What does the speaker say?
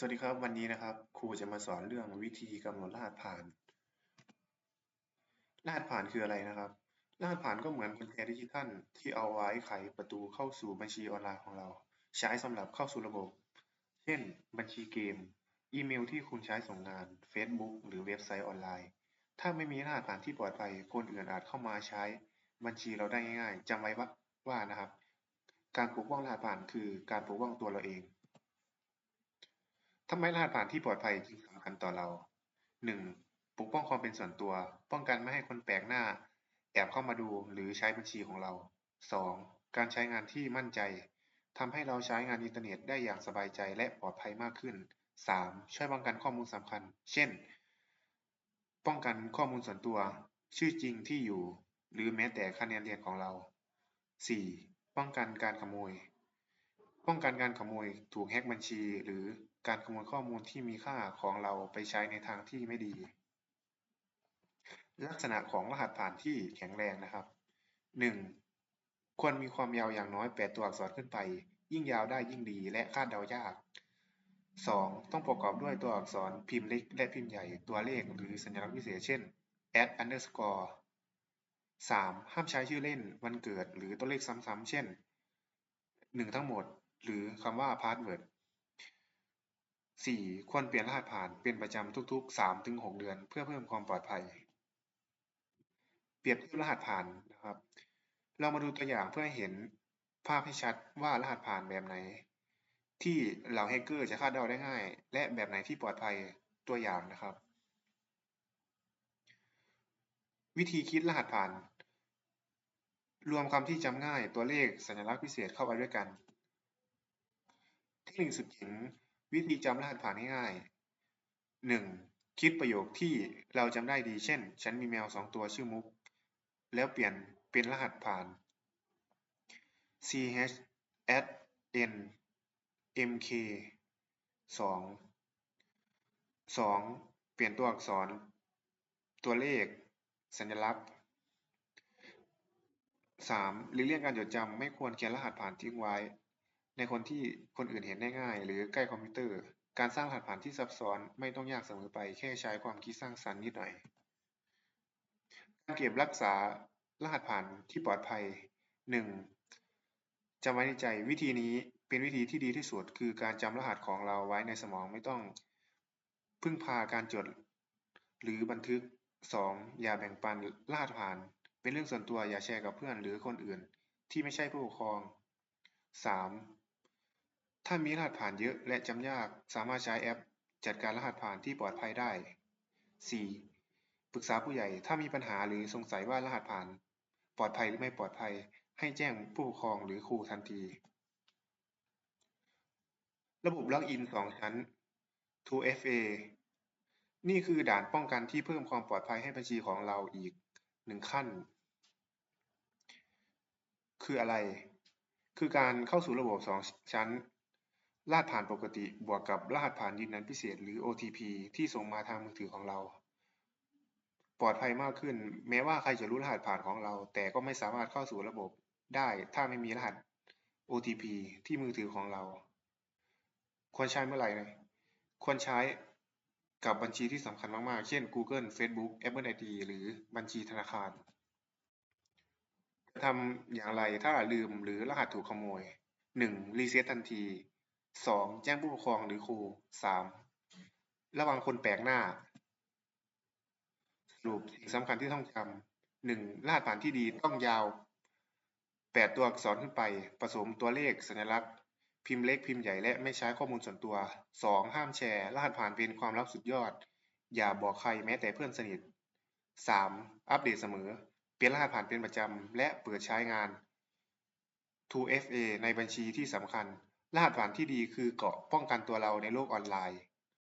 สวัสดีครับวันนี้นะครับครูจะมาสอนเรื่องวิธีกำหนดรหัสผ่าน รหัสผ่านคืออะไรนะครับ รหัสผ่านก็เหมือนกุญแจดิจิทัลที่เอาไว้ไขประตูเข้าสู่บัญชีออนไลน์ของเรา ใช้สำหรับเข้าสู่ระบบ เช่น บัญชีเกม อีเมลที่คุณใช้ส่งงาน Facebook หรือเว็บไซต์ออนไลน์ ถ้าไม่มีรหัสผ่านที่ปลอดภัย คนอื่นอาจเข้ามาใช้บัญชีเราได้ง่ายๆจำไว้ว่านะครับ การปกป้องรหัสผ่านคือการปกป้องตัวเราเอง ทำไมรหัสผ่านที่ปลอดภัยจึงสำคัญต่อเรา 1. ปกป้องความเป็นส่วนตัว ป้องกันไม่ให้คนแปลกหน้า แอบเข้ามาดูหรือใช้บัญชีของเรา 2. การใช้งานที่มั่นใจทำให้เราใช้งานอินเทอร์เน็ตได้อย่างสบายใจและปลอดภัยมากขึ้น 3. ช่วยป้องกันข้อมูลสำคัญ เช่น ป้องกันข้อมูลส่วนตัว ชื่อจริงที่อยู่ หรือแม้แต่คะแนนเรียนของเรา 4. ป้องกันการขโมย ป้องกันการขโมยถูกแฮ็กบัญชีหรือ การขโมยข้อมูลที่มีค่าของเราไปใช้ในทางที่ไม่ดี ลักษณะของรหัสผ่านที่แข็งแรงนะครับ 1. ควรมีความยาวอย่างน้อย 8 ตัวอักษรขึ้นไป ยิ่งยาวได้ยิ่งดีและคาดเดายาก 2. ต้องประกอบด้วยตัวอักษรพิมพ์เล็ก และพิมพ์ใหญ่ตัวเลขหรือสัญลักษณ์พิเศษเช่น at underscore 3. ห้ามใช้ชื่อเล่นวันเกิดหรือตัวเลขซ้ำๆเช่น 1 ทั้งหมด หรือคำว่า password 4. ควรเปลี่ยนรหัสผ่านเป็นประจำทุกๆ 3-6 เดือน เพื่อเพิ่มความปลอดภัย เปรียบเทียบรหัสผ่านนะครับ เรามาดูตัวอย่างเพื่อให้เห็นภาพให้ชัดว่ารหัสผ่านแบบไหน ที่เหล่าแฮกเกอร์จะคาดเดาได้ง่าย และแบบไหนที่ปลอดภัยตัวอย่างนะครับ วิธีคิดรหัสผ่าน รวมคำที่จำง่ายตัวเลขสัญลักษณ์พิเศษเข้าไปด้วยกัน เทคนิคสุดเจ๋ง วิธีจำรหัสผ่านง่ายๆหนึ่งคิดประโยคที่เราจำได้ดี เช่น ฉันมีแมวสองตัวชื่อมุก แล้วเปลี่ยนเป็นรหัสผ่าน ch at n mk สองสองเปลี่ยนตัวอักษร ตัวเลข สัญลักษณ์สามหรือเลี่ยงการจดจำไม่ควรเขียนรหัสผ่านทิ้งไว้ ในคนที่คนอื่นเห็นได้ง่าย หรือใกล้คอมพิวเตอร์ การสร้างรหัสผ่านที่ซับซ้อนไม่ต้องยากเสมอไปแค่ใช้ความคิดสร้างสรรค์นิดหน่อย การเก็บรักษารหัสผ่านที่ปลอดภัยหนึ่งจำไว้ในใจวิธีนี้เป็นวิธีที่ดีที่สุดคือการจำรหัสของเราไว้ในสมองไม่ต้อง พึ่งพาการจด หรือบันทึก 2. อย่าแบ่งปันรหัสผ่าน เป็นเรื่องส่วนตัวอย่าแชร์กับเพื่อนหรือคนอื่น ที่ไม่ใช่ผู้ปกครอง 3. ถ้ามีรหัสผ่านเยอะและจำยาก สามารถใช้แอป จัดการรหัสผ่านที่ปลอดภัยได้ 4. ปรึกษาผู้ใหญ่ ถ้ามีปัญหาหรือสงสัยว่ารหัสผ่าน ปลอดภัยหรือไม่ปลอดภัย ให้แจ้งผู้ปกครองหรือครูทันที ระบบล็อกอิน 2 ชั้น 2FA นี่คือด่านป้องกันที่เพิ่มความปลอดภัยให้บัญชีของเราอีกหนึ่งขั้น คืออะไร คือการเข้าสู่ระบบ 2 ชั้น รหัสผ่านปกติบวกกับรหัสผ่านยืนยันพิเศษหรือ OTP ที่ส่งมาทางมือถือของเรา ปลอดภัยมากขึ้น แม้ว่าใครจะรู้รหัสผ่านของเรา แต่ก็ไม่สามารถเข้าสู่ระบบได้ถ้าไม่มีรหัส OTP ที่มือถือของเรา ควรใช้เมื่อไหร่นะควรใช้กับบัญชีที่สำคัญมากๆ เช่น Google Facebook Apple ID หรือบัญชีธนาคารจะทำอย่างไรถ้าลืมหรือรหัสถูกขโมย 1. รีเซ็ตทันที 2. แจ้งผู้ปกครองหรือครู 3. ระวังคนแปลกหน้า สรุปสิ่งสำคัญที่ต้องจำหนึ่งรหัสผ่านที่ดีต้องยาว8ตัวอักษรขึ้นไป ผสมตัวเลขสัญลักษณ์ พิมพ์เล็กพิมพ์ใหญ่และไม่ใช้ข้อมูลส่วนตัว 2. ห้ามแชร์ รหัสผ่านเป็นความลับสุดยอด อย่าบอกใครแม้แต่เพื่อนสนิท 3. อัปเดตเสมอ เปลี่ยนรหัสผ่านเป็นประจำและเปิดใช้งาน 2FA ในบัญชีที่สำคัญ รหัสผ่านที่ดีคือเกราะป้องกันตัวเราในโลกออนไลน์